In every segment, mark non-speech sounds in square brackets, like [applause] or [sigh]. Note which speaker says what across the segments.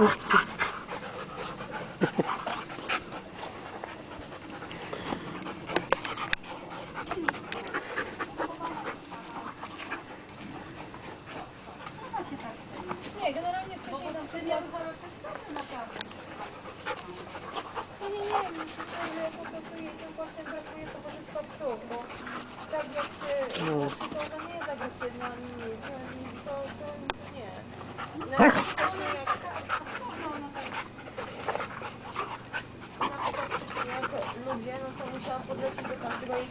Speaker 1: Nie, generalnie wcześniej tam sobie... Nie, nie, nie, mi się wydaje, że po prostu jej tym właśnie brakuje towarzystwa psów, bo tak jak się... Znaczy, to ona nie jest agresywna, ani nic, to, to nie. Nawet wcześniej jak... Na przykład wcześniej ludzie, no to musiałam podlecieć do każdego i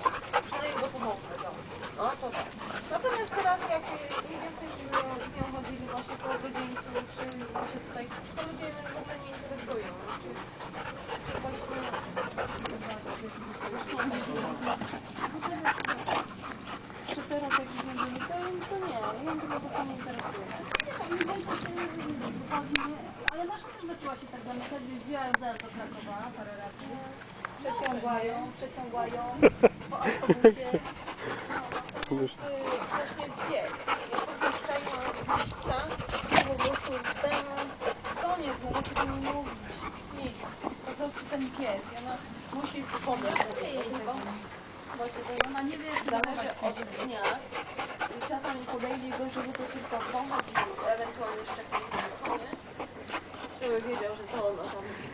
Speaker 1: przynajmniej go pomogę, no. No to tak. Natomiast teraz jak y, im więcej z nią, chodzili właśnie po rodzieńcu, czy właśnie tutaj, to ludzie w ogóle nie interesują. Czy, czy właśnie... Czy teraz jak będziemy, to, to nie, ja bym tego nie interesuje.
Speaker 2: Ale nasza też zaczęła się tak zamykać, jeździła zaraz do Krakowa parę razy.
Speaker 1: Przeciągają, przeciągają [laughs] po autobusie. No, to y, właśnie bieg. Jak podpuszczają jakiegoś psa, to po prostu ten koniec, nawet tego nie mówić. Nic. Po prostu ten pies. I ona musi podejść do tego. Właśnie to
Speaker 2: Ona nie wie, się
Speaker 1: zależy od dnia. I czasami podejdzie go, żeby to tylko i ewentualnie na konie. Żeby wiedział, że to ona tam stoi.